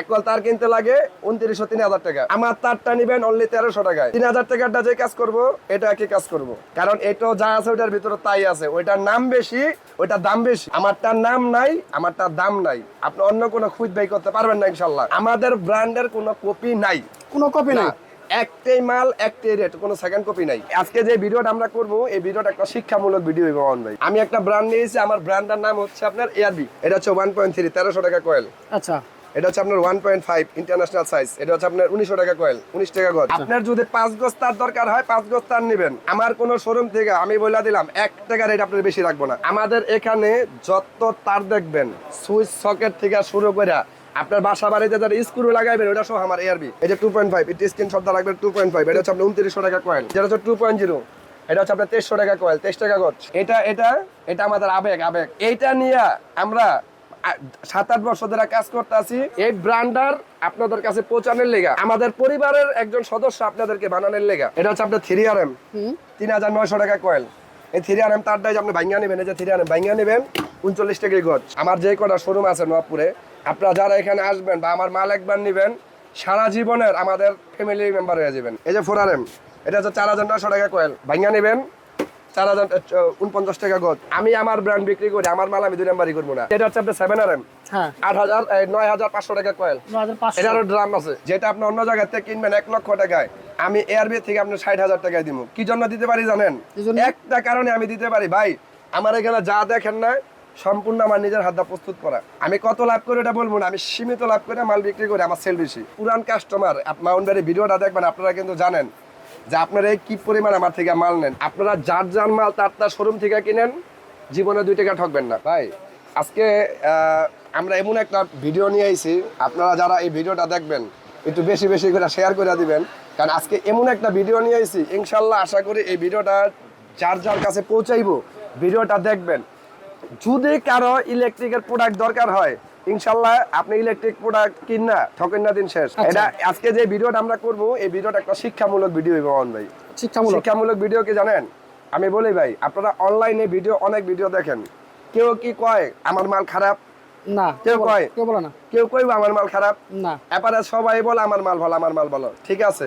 একল তার কিনতে লাগে উনত্রিশশো তিন হাজার টাকা। আমার তারটা নিবেন অনলি তেরোশো টাকায়। তিন হাজার টাকারটা যে কাজ করব এটা একই কাজ করব? কারণ এটা যা আছে ভিতরে তাই আছে। ওইটার নাম বেশি ওইটার দাম বেশি। আমারটার নাম নাই আমারটার দাম নাই। আপনি অন্য কোনো খুঁজ করতে পারবেন না ইনশাল্লাহ। আমাদের ব্র্যান্ডের কোনো কপি নাই। কোনো কপি নাই? একটাই মাল একটাই রেট কোনো সেকেন্ড কপি নাই। আজকে যে ভিডিওটা আমরা করব এই ভিডিওটা একটা শিক্ষামূলক ভিডিও ভাই। আমি একটা ব্র্যান্ড নিয়েছি আমার ব্র্যান্ডের নাম হচ্ছে আপনার এআরবি এটা হচ্ছে ওয়ান পয়েন্ট থ্রি তেরোশো টাকা কয়েল আচ্ছা। এটা হচ্ছে আপনার one point five international size এটা হচ্ছে আপনার উনিশশো টাকা কয়েল উনিশ টাকা গজ। আপনার যদি পাঁচ গজ তার দরকার হয়, পাঁচ গজ তার নেবেন। আমার কোন শোরুম থেকে আমি বলে দিলাম, এক টাকা রেট আপনার বেশি রাখব না। আমাদের এখানে যত তার দেখবেন, সুইচ সকেট থেকে শুরু করে আপনার বাসা বাড়িতে যারা স্ক্রু লাগাইবেন, ওটা সহ আমার এআরবি এটা টু পয়েন্ট ফাইভ এটা স্ক্রিন শব্দ লাগবে টু পয়েন্ট ফাইভ এটা হচ্ছে আপনার উনত্রিশশো টাকা কয়েল যেটা হচ্ছে টু পয়েন্ট জিরো এটা হচ্ছে আপনার তেইশশো টাকা কয়েল তেইশ টাকা গজ। এটা এটা এটা আমাদের আবেগ আবেগ। এইটা নিয়ে আমরা সাত আট বছর ধরে কাজ করতে আছি এই ব্র্যান্ডার আপনাদের কাছে পৌঁছানোর লেগা। আমাদের পরিবারের একজন সদস্য আপনাদেরকে বানানোর লেগা। এটা হচ্ছে আপনার থ্রি আর এম। তিন হাজার নয়শো টাকা কয়েল। এই থ্রি আর এম তারটাই আপনি ভাঙ্গা নেবেন এই যে থ্রি আর এম ভাঙ্গা নেবেন উনচল্লিশ টাকা গজ। আমার যে কটা শোরুম আছে নবাবপুরে আপনারা যারা এখানে আসবেন বা আমার মাল একবার নেবেন সারা জীবনের আমাদের ফ্যামিলি মেম্বার হয়ে যাবেন। এই যে ফোর আর এম এটা হচ্ছে চার হাজার নয়শো টাকা কয়েল। ভাঙ্গা নেবেন চার হাজার উনপঞ্চাশ টাকা গজ। আমি আমার ব্র্যান্ড বিক্রি করি আমার মাল আমি দুই নাম্বারই করব না। এটা হচ্ছে আপনার সেভেন আর এম আট হাজার নয় হাজার পাঁচশো টাকা কয়েল এটারও ড্রাম আছে যেটা আপনি অন্য জায়গা থেকে কিনবেন এক লক্ষ টাকায়। আমি এয়ারবে থেকে ষাট হাজার টাকায় দিব কি জন্য দিতে পারি জানেন? একটা কারণে আমি দিতে পারি। ভাই আমার এখানে যা দেখেন না সম্পূর্ণ আমার নিজের হাত দ্বারা প্রস্তুত করা। আমি কত লাভ করে এটা বলব না আমি সীমিত লাভ করে মাল বিক্রি করে আমার সেল বেশি। পুরান কাস্টমার মাউন্টারি ভিডিওটা দেখবেন আপনারা কিন্তু জানেন। যে আপনারা কি পরিমাণ আমার থেকে মাল নেন? আপনারা যার যার মাল তার তার শোরুম থেকে কিনেন, জীবনে দুই টাকা ঠকবেন না। ভাই, আজকে আমরা এমন একটা ভিডিও নিয়ে আইছি, আপনারা যারা এই ভিডিওটা দেখবেন, একটু বেশি বেশি করে শেয়ার করে দিবেন। কারণ আজকে এমন একটা ভিডিও নিয়ে আইছি ইনশাল্লাহ আশা করি এই ভিডিওটা যার যার কাছে পৌঁছাইবো, ভিডিওটা দেখবেন। যদি কারও ইলেকট্রিকের প্রোডাক্ট দরকার হয় ইনশাল্লাহ আপনি ইলেকট্রিক প্রোডাক্ট কিনা ঠকেন না দিন শেষ। আচ্ছা। এটা আজকে যে ভিডিওটা আমরা করব এই ভিডিওটা একটা শিক্ষামূলক ভিডিও হইব মোহন ভাই। শিক্ষামূলক? শিক্ষামূলক ভিডিও কি জানেন? আমি বলি ভাই আপনারা অনলাইনে ভিডিও অনেক ভিডিও দেখেন। কেউ কি কয় আমার মাল খারাপ না কেউ কয়? কেউ বলে না। কেউ কইব আমার মাল খারাপ না। এবারে সবাই বলে আমার মাল ভালো আমার মাল ভালো। ঠিক আছে?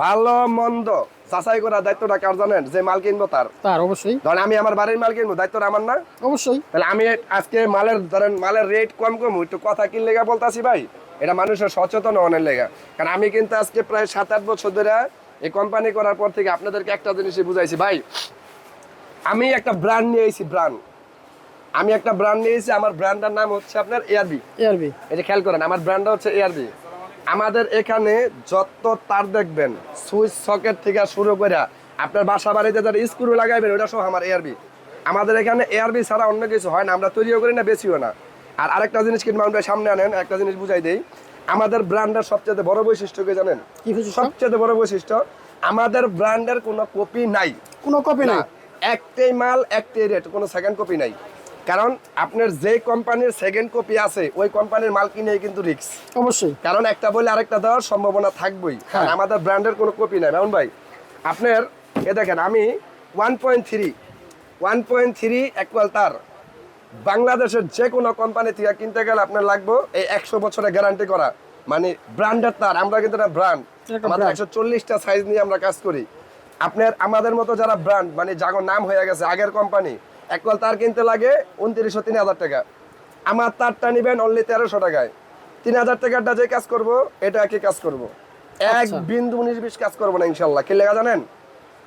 ভালো মন্দ যাচাই করার দায়িত্বটা কার জানেন? যে মাল কিনবো তার। তার অবশ্যই। ধরেন আমি আমার বাড়ির মাল কিনবো দায়িত্বটা আমার না? অবশ্যই। তাহলে আমি আজকে মালের ধরেন মালের রেট কম কম একটু কথা কিন লেগা বলতাছি ভাই এটা মানুষের সচেতন হওয়ার লেগা। কারণ আমি কিন্তু আজকে প্রায় সাত আট বছর ধরে এই কোম্পানি করার পর থেকে আপনাদেরকে একটা জিনিসই বুঝাইছি ভাই আমি একটা ব্র্যান্ড নিয়ে এসেছি ব্র্যান্ড আমি একটা ব্র্যান্ড নিয়েছি আমার ব্র্যান্ডের নাম হচ্ছে আপনার এআরবি এআরবি যে খেয়াল করেন আমার ব্র্যান্ডটা হচ্ছে এআরবি আমাদের এখানে যত তার দেখবেন সুইচ সকেট থেকে শুরু করে আপনার বাসা বাড়িতে যারা স্ক্রু লাগাইবেন ওটা সহ আমার এয়ারবি আমাদের এখানে এয়ারবি ছাড়া অন্য কিছু হয় না আমরা তৈরিও করি না বেশিও না। আর আরেকটা জিনিস কিন্তু আমরা সামনে আনেন একটা জিনিস বুঝাই দেই। আমাদের ব্র্যান্ডের সবচেয়ে বড় বৈশিষ্ট্য কি জানেন? কি? সবচেয়ে বড় বৈশিষ্ট্য আমাদের ব্র্যান্ডের কোনো কপি নাই। কোনো কপি না নাই? একটাই মাল একটাই রেট কোনো সেকেন্ড কপি নাই। কারণ আপনার যে কোম্পানির সেকেন্ড কপি আছে ওই কোম্পানির মাল কিনে কিন্তু রিক্স অবশ্যই। কারণ একটা বলে আরেকটা দেওয়ার সম্ভাবনা থাকবেই। কারণ হ্যাঁ। আমাদের ব্র্যান্ডের কোনো কপি নাই। মেমন ভাই আপনার এ দেখেন আমি one point three one point three equal তার। বাংলাদেশের যে কোনো কোম্পানি থেকে কিনতে গেলে আপনার লাগবে এই একশো বছরের গ্যারান্টি করা। মানে ব্র্যান্ডের তার আমরা কিন্তু একটা ব্র্যান্ড আমাদের একশো চল্লিশটা সাইজ নিয়ে আমরা কাজ করি। আপনার আমাদের মতো যারা ব্র্যান্ড মানে যাগো নাম হয়ে গেছে আগের কোম্পানি একল তার কিনতে লাগে উনত্রিশশো তিন হাজার টাকা। আমার তারটা নিবেন অনলি তেরোশো টাকায়। তিন হাজার টাকারটা যে কাজ করব এটা একই কাজ করব। এক আচ্ছা। বিন্দু উনিশ বিশ কাজ করব না ইনশাল্লাহ। কি লেগা জানেন?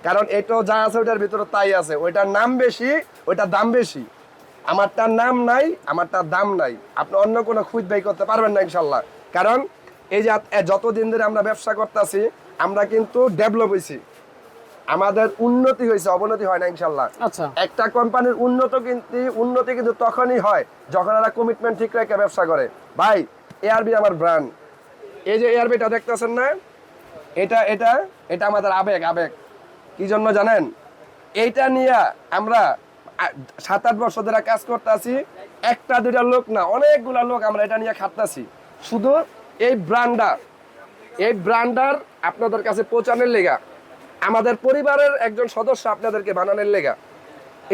কারণ এটাও যা আছে ওইটার ভিতরে তাই আছে। ওইটার নাম বেশি ওইটার দাম বেশি। আমারটার নাম নাই আমারটার দাম নাই। আপনি অন্য কোনো খুঁজ বাই করতে পারবেন না ইনশাল্লাহ। কারণ এই যে যতদিন ধরে আমরা ব্যবসা করতেছি আমরা কিন্তু ডেভেলপ হয়েছি আমাদের উন্নতি হয়েছে অবনতি হয় না ইনশাল্লাহ। আচ্ছা। একটা কোম্পানির উন্নত কিন্তু উন্নতি কিন্তু তখনই হয় যখন এরা কমিটমেন্ট ঠিক রেখে ব্যবসা করে। ভাই এআরবি আমার ব্র্যান্ড এই যে এআরবিটা দেখতেছেন না? এটা এটা এটা আমাদের আবেগ আবেগ। কি জন্য জানেন? এইটা নিয়ে আমরা সাত আট বছর ধরে কাজ করতেছি একটা দুইটা লোক না অনেকগুলা লোক আমরা এটা নিয়ে খাটতাছি। শুধু এই ব্র্যান্ডার এই ব্র্যান্ডার আপনাদের কাছে পৌঁছানোর লেগা। আমাদের পরিবারের একজন সদস্য আপনাদেরকে বানানোর লেগা।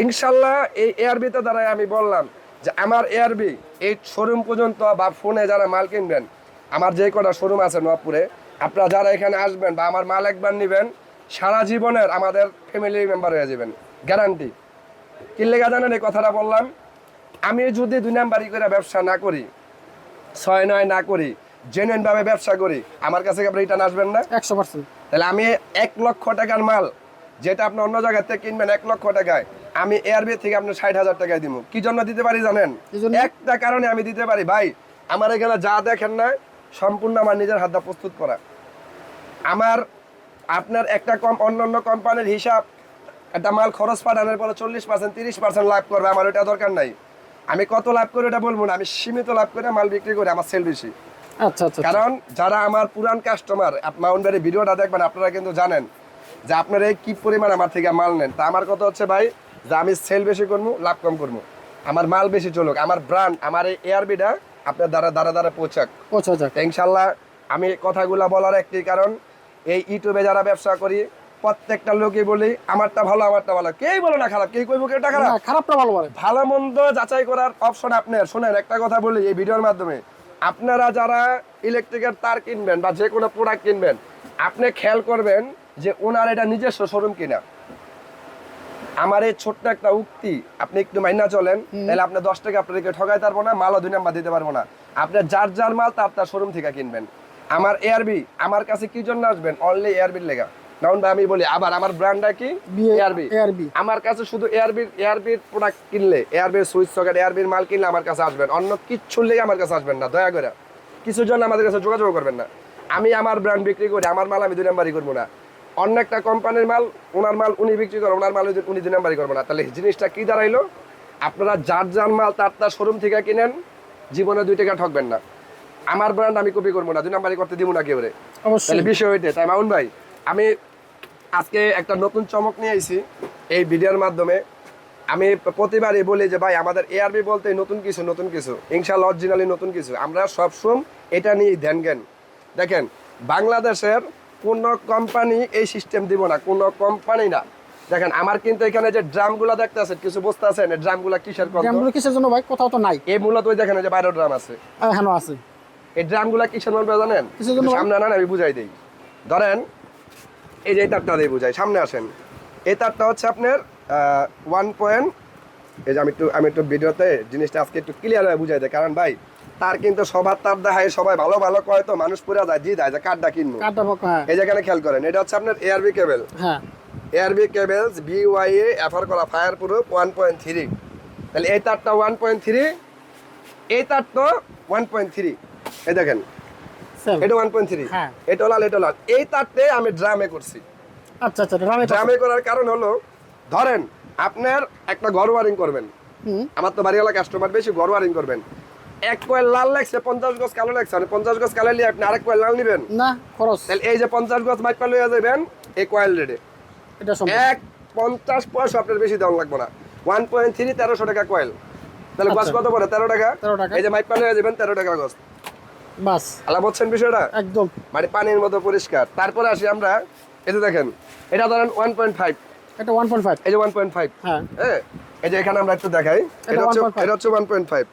ইনশাল্লাহ এই এয়ারবিতে দ্বারাই আমি বললাম যে আমার এয়ারবি এই শোরুম পর্যন্ত বা ফোনে যারা মাল কিনবেন, আমার যে কটা শোরুম আছে নবপুরে, আপনারা যারা এখানে আসবেন বা আমার মাল একবার নেবেন, সারা জীবনের আমাদের ফ্যামিলি মেম্বার হয়ে যাবেন। গ্যারান্টি কি লেগা জানেন এই কথাটা বললাম? আমি যদি দুই নাম্বারি করে ব্যবসা না করি, ছয় নয় না করি জেনুইন ভাবে ব্যবসা করি, আমার কাছে আপনি রিটার্ন আসবেন না? একশো পার্সেন্ট তাহলে আমি এক লক্ষ টাকার মাল যেটা আপনি অন্য জায়গা থেকে কিনবেন এক লক্ষ টাকায় আমি এয়ারবি থেকে আপনি ষাট হাজার টাকায় দিব কি জন্য দিতে পারি জানেন? একটা কারণে আমি দিতে পারি। ভাই আমার এখানে যা দেখেন না সম্পূর্ণ আমার নিজের হাত দ্বারা প্রস্তুত করা। আমার আপনার একটা কম অন্যান্য কোম্পানির হিসাব একটা মাল খরচ পাঠানোর পরে চল্লিশ পার্সেন্ট তিরিশ পার্সেন্ট লাভ করবে আমার ওটা দরকার নাই। আমি কত লাভ করি ওটা বলব না আমি সীমিত লাভ করে মাল বিক্রি করি আমার সেল বেশি। আচ্ছা আচ্ছা আচ্ছা। কারণ যারা আমার পুরান কাস্টমার মাউন্টবাড়ি ভিডিওটা দেখবেন আপনারা কিন্তু জানেন যে আপনারা কি পরিমাণ আমার থেকে মাল নেন। তা আমার কথা হচ্ছে ভাই যে আমি সেল বেশি করব লাভ কম করব। আমার মাল বেশি চলুক আমার ব্র্যান্ড আমার এই এয়ারবিটা আপনার দ্বারা দ্বারা দ্বারা পৌঁছাক। ইনশাল্লাহ আমি কথাগুলো বলার একটি কারণ এই ইউটিউবে যারা ব্যবসা করি প্রত্যেকটা লোকই বলি আমারটা ভালো আমারটা ভালো। কেই বলো না খারাপ কেই কইবো কেউটা খারাপ? খারাপটা ভালো বলে। ভালো মন্দ যাচাই করার অপশন আপনার। শোনেন একটা কথা বলি এই ভিডিওর মাধ্যমে। আপনারা যারা ইলেকট্রিকের তার কিনবেন বা যে কোনো প্রোডাক্ট কিনবেন আপনি খেয়াল করবেন যে ওনার এটা নিজস্ব শোরুম কিনা। আমার এই ছোট্ট একটা উক্তি আপনি একটু মাইনা চলেন তাহলে আপনি দশ টাকা আপনাদেরকে ঠকাই পারব না মালও দুই নাম্বার দিতে পারব না। আপনি যার যার মাল তার তার শোরুম থেকে কিনবেন। আমার এয়ারবি আমার কাছে কি জন্য আসবেন? অনলি এয়ারবির লেগা। কারণ আমি বলি আবার আমার ব্র্যান্ডটা কি? এয়ারবি এআরবি আমার কাছে শুধু এয়ারবির এয়ারবির প্রোডাক্ট কিনলে এয়ারবির সুইচ সকেট এয়ারবির মাল কিনলে আমার কাছে আসবেন। অন্য কিচ্ছুর লেগে আমার কাছে আসবেন না দয়া করে। কিছুর জন্য আমাদের কাছে যোগাযোগ করবেন না। আমি আমার ব্র্যান্ড বিক্রি করি আমার মাল আমি দুই নাম্বারই করব না। অন্য একটা কোম্পানির মাল ওনার মাল উনি বিক্রি করে ওনার মাল উনি- দুই নাম্বারই করব না। তাহলে জিনিসটা কি দাঁড়াইলো? আপনারা যার যার মাল তার তার শোরুম থেকে কিনেন জীবনে দুই টাকা ঠকবেন না। আমার ব্র্যান্ড আমি কপি করব না দুই নাম্বারই করতে দিব না কেউ তাহলে বিষয় ওইটাই। তাই মামুন ভাই আমি আজকে একটা নতুন চমক নিয়ে আইছি এই ভিডিওর মাধ্যমে। আমি প্রতিবারই বলি যে ভাই আমাদের এআরবি বলতে নতুন কিছু নতুন কিছু। ইনশাল্লাহ অরিজিনালি নতুন কিছু। আমরা সবসময় এটা নিয়ে ধ্যান জ্ঞান। দেখেন বাংলাদেশের কোন কোম্পানি এই সিস্টেম দিব না কোন কোম্পানি না। দেখেন আমার কিন্তু এখানে যে ড্রামগুলো দেখতে আছেন কিছু বুঝতে আছেন এই ড্রামগুলো কিসের কত গ্রামগুলো কিসের জন্য ভাই? কোথাও তো নাই। এই মূলত ওই দেখেন যে বাইরের ড্রাম আছে। এখানেও আছে। এই ড্রামগুলো কিসের মাল জানেন? জন্য? সামনে আনান আমি বুঝাই দিই। ধরেন এই যে এই তারটা দিয়ে বুঝাই সামনে আসেন। এই তারটা হচ্ছে আপনার ওয়ান পয়েন্ট এই যে আমি একটু আমি একটু ভিডিওতে জিনিসটা আজকে একটু ক্লিয়ার হয়ে বুঝাই দেয় কারণ ভাই তার কিন্তু সবার তার দেখায় সবাই ভালো ভালো কয় তো মানুষ পুরা যায় জি যায় যে কার্ডটা কিনবো। কাঠটা পক্ষ হ্যাঁ। এই যেখানে খেয়াল করেন এটা হচ্ছে আপনার এআরবি কেবেল হ্যাঁ। এআরবি কেবলস বিওয়াইএ এফার করা fire proof one point three তাহলে এই তারটা ওয়ান পয়েন্ট থ্রি এই তার তো ওয়ান পয়েন্ট থ্রি এই দেখেন এটা ওয়ান পয়েন্ট থ্রি হ্যাঁ। এটা লাল এটা লাল। এই তারতে আমি ড্রামে করছি। আচ্ছা আচ্ছা রামে ড্রামে করার কারণ হলো ধরেন আপনার একটা ঘর ওয়ারিং করবেন। আমার তো বাড়িওয়ালা কাস্টমার বেশি ঘর ওয়ারিং করবেন। এক কয়েল লাল লাগছে পঞ্চাশ গজ কালো লাগছে। মানে পঞ্চাশ গজ কালো নিয়ে আপনি আরেক কয়েল লাল নেবেন? না খরচ। তাহলে এই যে পঞ্চাশ গজ মাইক পাল লইয়া যাবেন এই কয়েল রেডে। এটা এক পঞ্চাশ পয়সা আপনার বেশি দেওয়া লাগবে না। ওয়ান পয়েন্ট থ্রি তেরোশো টাকা কয়েল। তাহলে গজ আচ্ছা। কত পড়ে? তেরো টাকা। 13 টাকা। এই যে মাইক পাল লইয়া যাবেন তেরো টাকা গজ। বাস আলা বলছেন বিষয়টা একদম মানে পানির মতো পরিষ্কার তারপরে আসি আমরা এই যে দেখেন এটা ধরেন ওয়ান পয়েন্ট ফাইভ এটা ওয়ান পয়েন্ট ফাইভ এই যে ওয়ান পয়েন্ট ফাইভ হ্যাঁ হ্যাঁ এই যে এখানে আমরা একটু দেখাই এটা হচ্ছে এটা হচ্ছে ওয়ান পয়েন্ট ফাইভ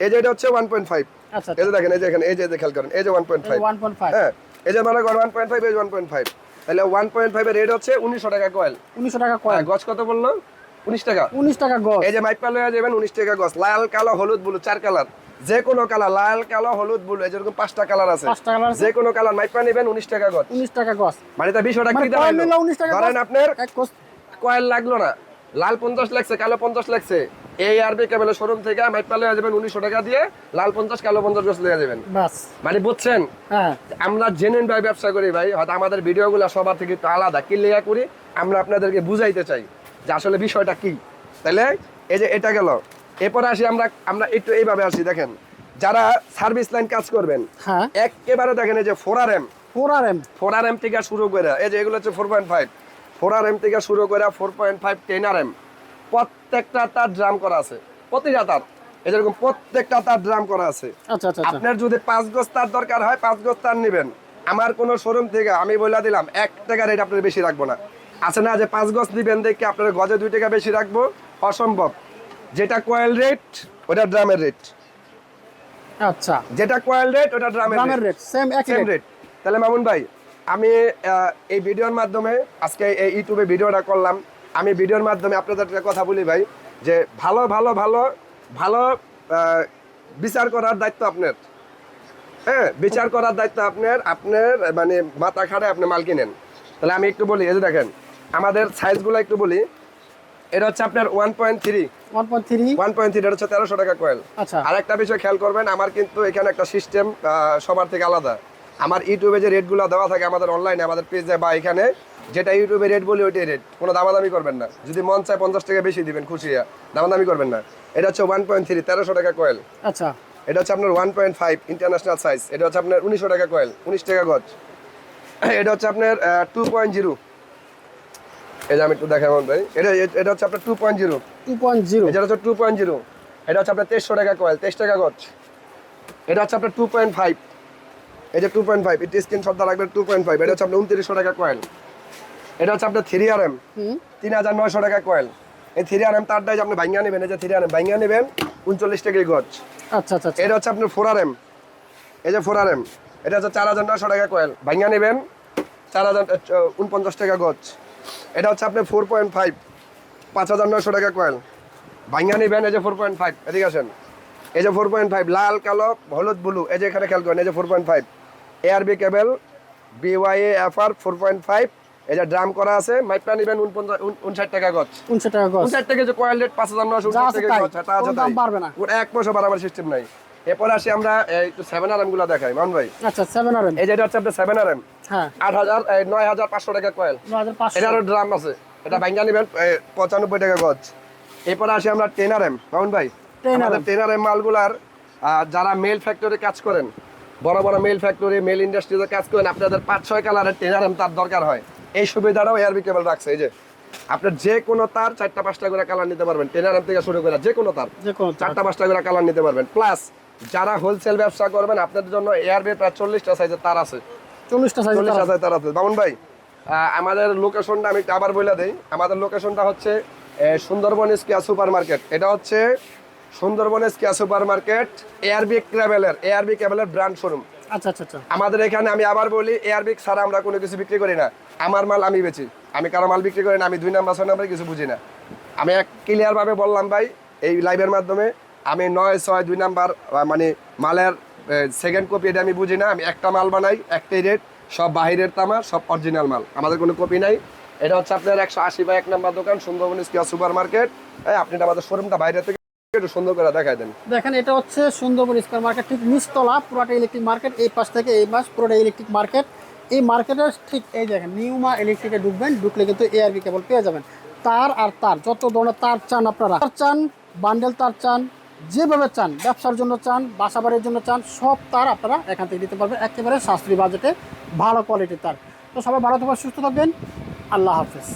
এই যে এটা হচ্ছে ওয়ান পয়েন্ট ফাইভ আচ্ছা এই যে দেখেন এই যে এখানে এই যে খেয়াল করেন এই যে one point five one point five হ্যাঁ এই যে মনে করেন ওয়ান পয়েন্ট ফাইভ এই ওয়ান পয়েন্ট ফাইভ তাহলে ওয়ান পয়েন্ট ফাইভের রেট হচ্ছে উনিশশো টাকা কয়েল উনিশশো টাকা কয়েন গছ কত বলল উনিশ টাকা উনিশ টাকা গজ এই যে মাইক পাল যাবেন উনিশ টাকা গছ লাল কালো হলুদ ব্লু চার কালার যে কোনো কালার লাল কালো হলুদ ব্লু এই যেরকম পাঁচটা কালার আছে। পাঁচটা কালার আছে। যে কোনো কালার মাইক পা নেবেন উনিশ টাকা গছ উনিশ টাকা গজ। মানে তা বিষয়টা মানে কি ধরেন গজ, আপনার কয়েল লাগল না। লাল পঞ্চাশ লাগছে কালো পঞ্চাশ লাগছে। এই আরবি কেবলের শোরুম থেকে মাইক পালে যাবেন উনিশশো টাকা দিয়ে লাল পঞ্চাশ কালো পঞ্চাশ গছ লেগে যাবেন। বাস মানে বুঝছেন? হ্যাঁ। আমরা জেনুইন ভাই ব্যবসা করি ভাই হয়তো আমাদের ভিডিওগুলো সবার থেকে একটু আলাদা। কি লেগা করি? আমরা আপনাদেরকে বুঝাইতে চাই যে আসলে বিষয়টা কি। তাহলে এই যে এটা গেল। এরপরে আসি আমরা আমরা একটু এইভাবে আসি দেখেন। যারা সার্ভিস লাইন কাজ করবেন হ্যাঁ। একেবারে দেখেন এই যে four R M four R M four R M থেকে শুরু করে এই যে এগুলো হচ্ছে four point five four R M থেকে শুরু করে four point five ten R M প্রত্যেকটা তার ড্রাম করা আছে। প্রতিটা তার। এই যেরকম প্রত্যেকটা তার ড্রাম করা আছে। আচ্ছা আচ্ছা আচ্ছা। আপনার যদি পাঁচ গজ তার দরকার হয় পাঁচ গজ তার নেবেন। আমার কোনো শোরুম থেকে আমি বলে দিলাম এক টাকা রেট আপনার বেশি রাখব না। আছে না যে পাঁচ গজ নিবেন দেখে আপনার গজে দুই টাকা বেশি রাখব? অসম্ভব। যেটা কয়েল রেট ওটা ড্রামের রেট আচ্ছা। যেটা কয়েল রেট ওটা ড্রামের রেট সেম একই রেট রেট তাহলে মামুন ভাই আমি এই ভিডিওর মাধ্যমে আজকে এই ইউটিউবে ভিডিওটা করলাম। আমি ভিডিওর মাধ্যমে আপনাদের একটা কথা বলি ভাই যে ভালো ভালো ভালো ভালো বিচার করার দায়িত্ব আপনার। হ্যাঁ বিচার করার দায়িত্ব আপনার আপনার মানে মাথা খাড়ে আপনি মাল কিনেন। তাহলে আমি একটু বলি এই যে দেখেন আমাদের সাইজগুলো একটু বলি। এটা হচ্ছে আপনার one point three one point three one point three এটা হচ্ছে তেরোশো টাকা কয়েল আচ্ছা। আর বিষয় খেয়াল করবেন আমার কিন্তু এখানে একটা সিস্টেম সবার থেকে আলাদা। আমার ইউটিউবে যে রেটগুলো দেওয়া থাকে আমাদের অনলাইনে আমাদের পেজে বা এখানে যেটা ইউটিউবে রেট বলি ওইটাই রেট কোনো দামাদামি করবেন না। যদি মন চায় পঞ্চাশ টাকা বেশি দিবেন খুশি হইয়া, দামাদামি করবেন না। এটা হচ্ছে ওয়ান পয়েন্ট থ্রি তেরোশো টাকা কয়েল আচ্ছা। এটা হচ্ছে আপনার one point five international size এটা হচ্ছে আপনার উনিশশো টাকা কয়েল উনিশ টাকা গজ। এটা হচ্ছে আপনার টু পয়েন্ট জিরো এই যে আমি একটু দেখাই ভাই। এটা এটা হচ্ছে আপনার two point zero two point zero এটা হচ্ছে টু পয়েন্ট জিরো এটা হচ্ছে আপনার তেইশশো টাকা কয়েল তেইশ টাকা গজ। এটা হচ্ছে আপনার টু পয়েন্ট ফাইভ এই যে টু পয়েন্ট ফাইভ এটি স্ক্রিন শব্দ লাগবে টু পয়েন্ট ফাইভ এটা হচ্ছে আপনার উনত্রিশশো টাকা কয়েল এটা হচ্ছে আপনার থ্রি আর এম তিন হাজার নয়শো টাকা কয়েল এই থ্রি আর এম তারটাই আপনি ভাঙ্গা নেবেন এই যে থ্রি আর এম ভাঙ্গা নেবেন উনচল্লিশ টাকা গজ। আচ্ছা আচ্ছা আচ্ছা। এটা হচ্ছে আপনার ফোর আর এম এই যে ফোর আর এম এটা হচ্ছে চার হাজার নয়শো টাকা কয়েল ভাঙ্গা নেবেন চার হাজার উনপঞ্চাশ টাকা গজ। এটা হচ্ছে আপনার ফোর পয়েন্ট ফাইভ পাঁচ হাজার নয়শো টাকা কয়েল ভাঙ্গা নেবেন এই যে ফোর পয়েন্ট ফাইভ এদিকে আসেন। এই যে ফোর পয়েন্ট ফাইভ লাল কালো হলুদ ব্লু এই যে এখানে খেয়াল করেন এই যে four point five ARB cable BY F R four point five এই যে ড্রাম করা আছে মাইপটা নেবেন উনষাট টাকা গজ। উনশো টাকা গজ। উনষাট থেকে যে কয়েল রেট পাঁচ হাজার নয়শো যা উনষাট আছে গজ, তা আছে এক পয়সা বাড়াবার সিস্টেম নাই। এরপর আসি আমরা একটু সেভেন আর এমগুলো দেখাই। মান ভাই? আচ্ছা সেভেন আর এম এই যে এটা হচ্ছে আপনার সেভেন আর এম হ্যাঁ। আট হাজার নয় হাজার পাঁচশো টাকা কয়েল এটারও ড্রাম আছে। এটা ভাঙ্গা নেবেন পঁচানব্বই টাকা গজ। এরপর আসি আমরা টেন আর এম মামুন ভাই? 10 আমাদের টেন আর এম মালগুলার যারা মেল ফ্যাক্টরি কাজ করেন বড় বড় মেল ফ্যাক্টরি মেল ইন্ডাস্ট্রিতে কাজ করেন আপনাদের পাঁচ ছয় কালারের টেন আর এম তার দরকার হয়। এই সুবিধাটাও এয়ারবি কেবল রাখছে। এই যে আপনার যে কোনো তার চারটা পাঁচটা করে কালার নিতে পারবেন। টেন আর এম থেকে শুরু করে যে কোনো তার। যে কোনো চারটা পাঁচটা করে কালার নিতে পারবেন। প্লাস যারা হোলসেল ব্যবসা করবেন আপনাদের জন্য এয়ারবি প্রায় চল্লিশটা সাইজের তার আছে। চল্লিশটা সাইজ চল্লিশ হাজার তার আছে। ভাই আমাদের লোকেশনটা আমি আবার বলে দিই। আমাদের লোকেশনটা হচ্ছে সুন্দরবন স্কিয়া সুপার মার্কেট এটা হচ্ছে সুন্দরবন স্কিয়া সুপার মার্কেট এআরবি ট্রাভেলের এআরবি ক্যাবেলের ব্র্যান্ড শোরুম আচ্ছা আচ্ছা। আমাদের এখানে আমি আবার বলি এআরবি ছাড়া আমরা কোনো কিছু বিক্রি করি না। আমার মাল আমি বেচি। আমি কারও মাল বিক্রি করি না আমি দুই নাম্বার ছয় নাম্বার কিছু বুঝি না। আমি এক ক্লিয়ারভাবে বললাম ভাই এই লাইভের মাধ্যমে আমি নয়, ছয়, দুই নাম্বার মানে মালের সেকেন্ড কপি এটা আমি বুঝি না। আমি একটা মাল বানাই, একটাই রেট সব বাহিরের তামা, সব অরিজিনাল মাল। আমাদের কোনো কপি নাই। এটা হচ্ছে আপনার একশো আশি বা এক নাম্বার দোকান, সুন্দরবন স্কিয়া সুপার মার্কেট আপনি আমাদের শোরুমটা বাইরে থেকে একটু সুন্দর করে দেখাই দেন। দেখেন, এটা হচ্ছে সুন্দরবন স্কোয়ার মার্কেট, ঠিক নিচতলা, পুরোটা ইলেকট্রিক মার্কেট এই পাশ থেকে এই পাশ, পুরোটা ইলেকট্রিক মার্কেট এই মার্কেটের ঠিক এই দেখেন নিউমা ইলেকট্রিকে ঢুকবেন, ঢুকলে কিন্তু এআরবি কেবল পেয়ে যাবেন। তার আর তার, যত ধরনের তার চান আপনারা, তার চান বান্ডেল তার চান যেভাবে চান, ব্যবসার জন্য চান, বাসা বাড়ির জন্য চান, সব তার আপনারা এখান থেকে নিতে পারবেন। একেবারে সাশ্রয়ী বাজেটে, ভালো কোয়ালিটির তার। তো সবাই ভালো থাকবেন, সুস্থ থাকবেন। আল্লাহ হাফেজ।